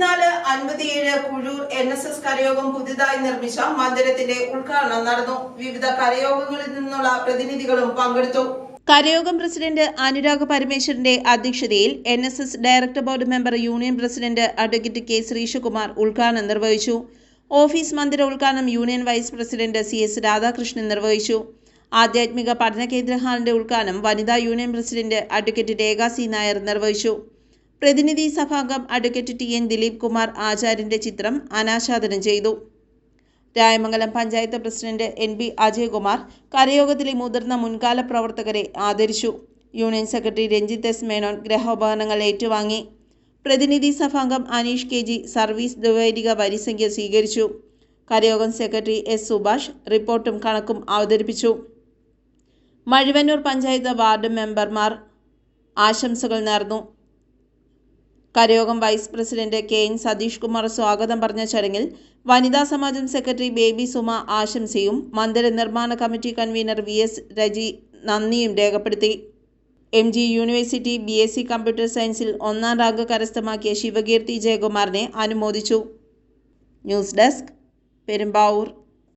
അൻപത്തിനാല് അൻപത്തിയേഴ് Kuzhur N S S കരയോഗം പുതുതായി നിർമ്മിച്ച മന്ദിരത്തിന്റെ ഉദ്ഘാടനം നടന്നു. വിവിധ കരയോഗങ്ങളിൽ നിന്നുള്ള പ്രതിനിധികളും പങ്കെടുത്തു. കരയോഗം പ്രസിഡന്റ് അനുരാഗ് പരമേശ്വരന്റെ അധ്യക്ഷതയിൽ N S S director board member union president advocate K Sreesakumar ഉദ്ഘാടനം നിർവഹിച്ചു. ഓഫീസ് മന്ദിര ഉദ്ഘാടനം union vice president C S Radhakrishnan നിർവഹിച്ചു. ആധ്യാത്മിക പഠന കേന്ദ്ര ഹാളിന്റെ ഉദ്ഘാടനം വനിതാ union president advocate Rekha C Nair നിർവഹിച്ചു. പ്രതിനിധി സഭാംഗം advocate T N Dileep Kumar ആചാര്യന്റെ ചിത്രം അനാച്ഛാദനം ചെയ്തു. Rayamangalam panchayat president N B Ajaykumar കരയോഗത്തിലെ മുതിർന്ന മുൻകാല പ്രവർത്തകരെ ആദരിച്ചു. Union secretary Ranjith S Menon ഗ്രഹോപകരണങ്ങൾ ഏറ്റുവാങ്ങി. പ്രതിനിധി സഭാംഗം അനീഷ് കെ ജി സർവീസ് ദ്വൈരിക വരിസംഖ്യ സ്വീകരിച്ചു. കരയോഗം സെക്രട്ടറി എസ് സുഭാഷ് റിപ്പോർട്ടും കണക്കും അവതരിപ്പിച്ചു. മഴുവന്നൂർ പഞ്ചായത്ത് വാർഡ് മെമ്പർമാർ ആശംസകൾ നേർന്നു. കരയോഗം vice president K N Satheesh Kumar സ്വാഗതം പറഞ്ഞ ചടങ്ങിൽ വനിതാ സമാജം സെക്രട്ടറി ബേബി സുമ ആശംസയും മന്ദിര നിർമ്മാണ committee convener V S Reji നന്ദിയും രേഖപ്പെടുത്തി. M G university B S C computer സയൻസിൽ ഒന്നാം റാങ്ക് കരസ്ഥമാക്കിയ ശിവകീർത്തി ജയകുമാറിനെ അനുമോദിച്ചു. News desk Perumbavoor.